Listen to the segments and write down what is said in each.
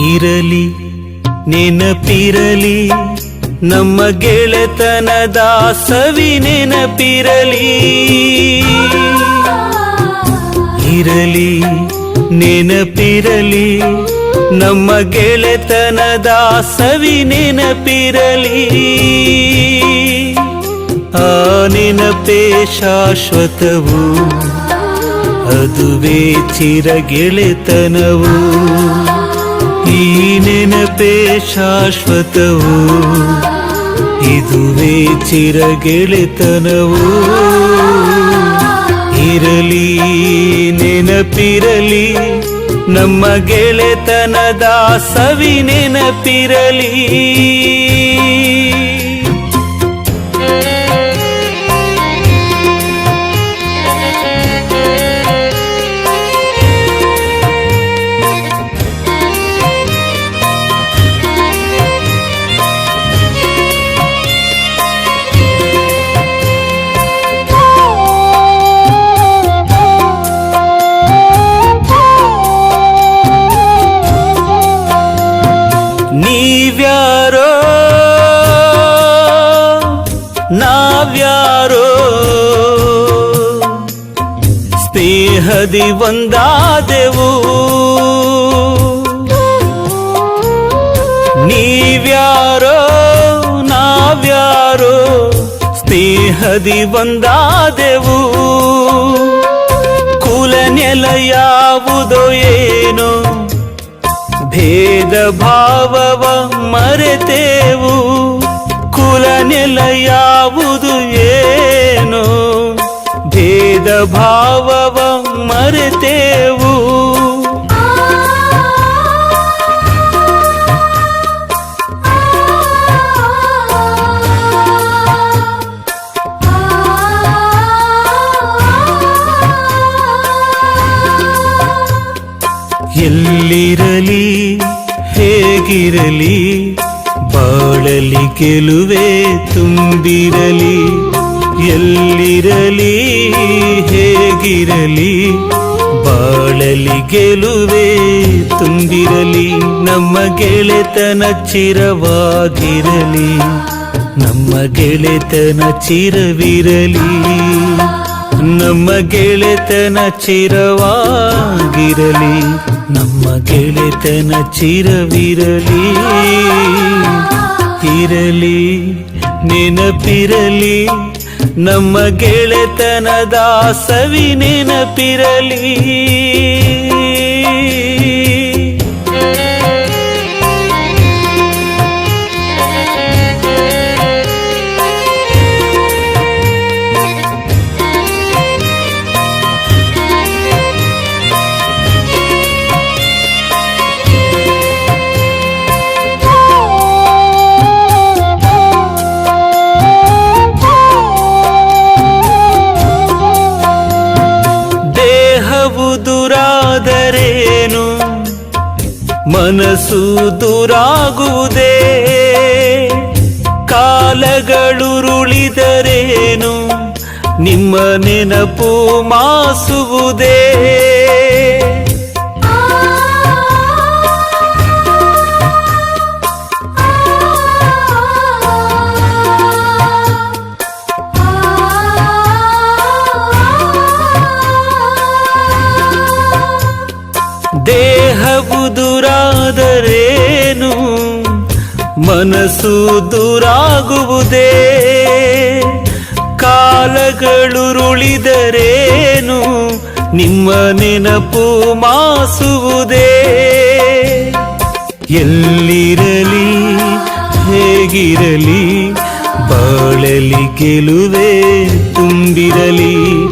ಇರಲಿ, ನೆನಪಿರಲಿ, ನಮ್ಮ ಗೆಳೆತನ ಸವಿ ನೆನಪಿರಲಿ. ಇರಲಿ, ನೆನಪಿರಲಿ, ನಮ್ಮ ಗೆಳೆತನ ಸವಿ ನೆನಪಿರಲಿ. ಆ ನೆನಪೇ ಶಾಶ್ವತವು, ಅದುವೇ ಚಿರ ಗೆಳೆತನವು ಈ ನೆನಪೇ ಶಾಶ್ವತವು? ಇದುವೇ ಚಿರ ಗೆಳೆತನವು ಇರಲಿ ನೆನಪಿರಲಿ ನಮ್ಮ ಗೆಳೆತನದ ಸವಿ ನೆನಪಿರಲಿ. ನೀವ್ಯಾರೋ ನಾವ್ಯಾರೋ ಸ್ನೇಹದಿ ಒಂದಾದೆವು ನೀವ್ಯಾರೋ ನಾವ್ಯಾರೋ ಸ್ನೇಹದಿ ಒಂದಾದೆವು ಕುಲ ನೆಲ ಯಾವುದೋ ಏನೋ ಭೇದ ಭಾವವ ಮರೆತೇವು ಕುಲ ನೆಲ ಯಾವುದು ಏನು ಭೇದ ಭಾವವ ಮರೆತೇವು ಎಲ್ಲಿರಲಿ? ಹೇಗಿರಲಿ? ಬಾಳಲಿ ಗೆಲುವೆ ತುಂಬಿರಲಿ. ಎಲ್ಲಿರಲಿ? ಹೇಗಿರಲಿ? ಬಾಳಲಿ ಗೆಲುವೆ ತುಂಬಿರಲಿ. ನಮ್ಮ ಗೆಳೆತನ ಚಿರವಾಗಿರಲಿ. ನಮ್ಮ ಗೆಳೆತನ ಚಿರವಿರಲಿ. ನಮ್ಮ ಗೆಳೆತನ ಚಿರವಾಗಿರಲಿ ನಮ್ಮ ಗೆಳೆತನ ಚಿರವಿರಲಿ. ಇರಲಿ ನೆನಪಿರಲಿ ನಮ್ಮ ಗೆಳೆತನ ದಾಸವಿ ನೆನಪಿರಲಿ. ದುರಾದರೇನು ಮನಸ್ಸು ದೂರಾಗುವುದೇ? ಕಾಲಗಳುರುಳಿದರೇನು ನಿಮ್ಮ ನೆನಪು ಮಾಸುವುದೇ? ದುರಾದರೇನು ಮನಸ್ಸು ದುರಾಗುವುದೇ? ಕಾಲಗಳುರುಳಿದರೇನು ನಿಮ್ಮ ನೆನಪು ಮಾಸುವುದೇ? ಎಲ್ಲಿರಲಿ ಹೇಗಿರಲಿ? ಬಾಳಲಿ ಗೆಲುವೆ ತುಂಬಿರಲಿ.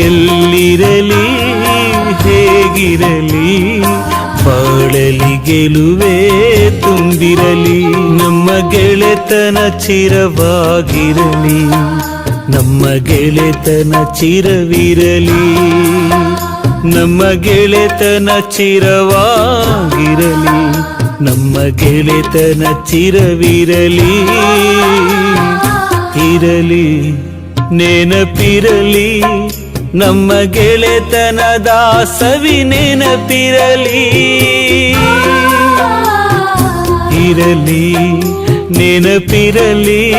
ಎಲ್ಲಿರಲಿ ಹೇಗಿರಲಿ? ಬಾಳಲಿ ಗೆಲುವೆ ತುಂಬಿರಲಿ, ನಮ್ಮ ಗೆಳೆತನ ಚಿರವಾಗಿರಲಿ, ನಮ್ಮ ಗೆಳೆತನ ಚಿರವಿರಲಿ, ನಮ್ಮ ಗೆಳೆತನ ಚಿರವಾಗಿರಲಿ, ನಮ್ಮ ಗೆಳೆತನ ಚಿರವಿರಲಿ. ಇರಲಿ, ನೆನಪಿರಲಿ ನಮ್ಮ ಗೆಳೆತನದ ಸವಿ ನೆನಪಿರಲಿ. ಇರಲಿ, ನೆನಪಿರಲಿ.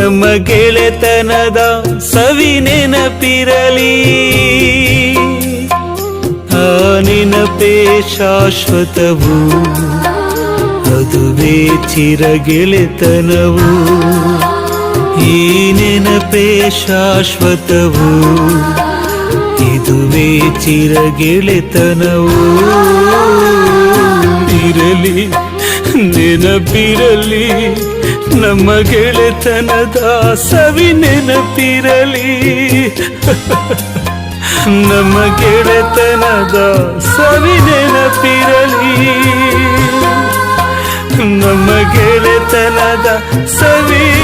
ನಮ್ಮ ಗೆಳೆತನದ ಸವಿ ನೆನಪಿರಲಿ. ಆ ನೆನಪೇ ಶಾಶ್ವತವು, ಅದುವೇ ಚಿರಗೆಳೆತನವು. ಈ ನೆನಪೇ ಶಾಶ್ವತವು. ಇದುವೇ ಚಿರಗೆಳೆತನವು. ಇರಲಿ, ನೆನಪಿರಲಿ, ನಮ್ಮ ಗೆಳೆತನದ ಸವಿ ನೆನಪಿರಲಿ. ನಮ್ಮ ಗೆಳೆತನದ ಸವಿ ನೆನಪಿರಲಿ. ನಮ್ಮ ಗೆಳೆತನದ ಸವಿ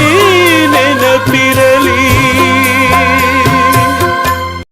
ನೆನಪಿರಲಿ